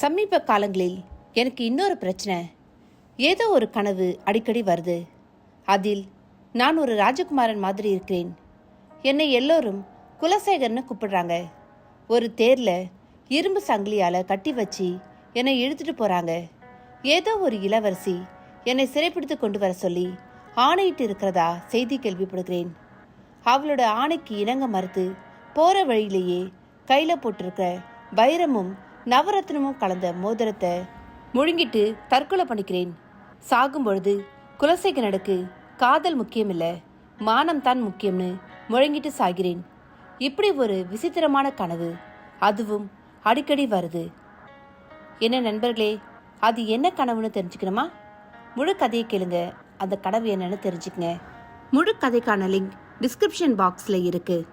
சமீப காலங்களில் எனக்கு இன்னொரு பிரச்சனை. ஏதோ ஒரு கனவு அடிக்கடி வருது. அதில் நான் ஒரு ராஜகுமாரன் மாதிரி இருக்கிறேன். என்னை எல்லோரும் குலசேகர்னு கூப்பிடுறாங்க. ஒரு தேரில் இரும்பு சங்கிலியால் கட்டி வச்சு என்னை இழுத்துட்டு போகிறாங்க ஏதோ ஒரு இளவரசி என்னை சிறைப்பிடித்து கொண்டு வர சொல்லி ஆணையிட்டு இருக்கிறதா செய்தி கேள்விப்படுகிறேன். அவளோட ஆணைக்கு இணங்க மறுத்து போகிற வழியிலேயே கையில் போட்டிருக்க வைரமும் நவரத்னமும் கலந்த மோதிரத்தை முழுங்கிட்டு தற்கொலை பண்ணிக்கிறேன். சாகும் பொழுது குலசேகரனுக்கு காதல் முக்கியமில்ல மானம் தான் முக்கியம்னு முழங்கிட்டு சாகிறேன். இப்படி ஒரு விசித்திரமான கனவு அதுவும் அடிக்கடி வருது. என்ன நண்பர்களே அது என்ன கனவுன்னு தெரிஞ்சுக்கணுமா? முழு கதையை கேளுங்க. அந்த கனவு என்னன்னு தெரிஞ்சுக்கங்க. முழு கதைக்கான லிங்க் டிஸ்கிரிப்ஷன் பாக்ஸில் இருக்குது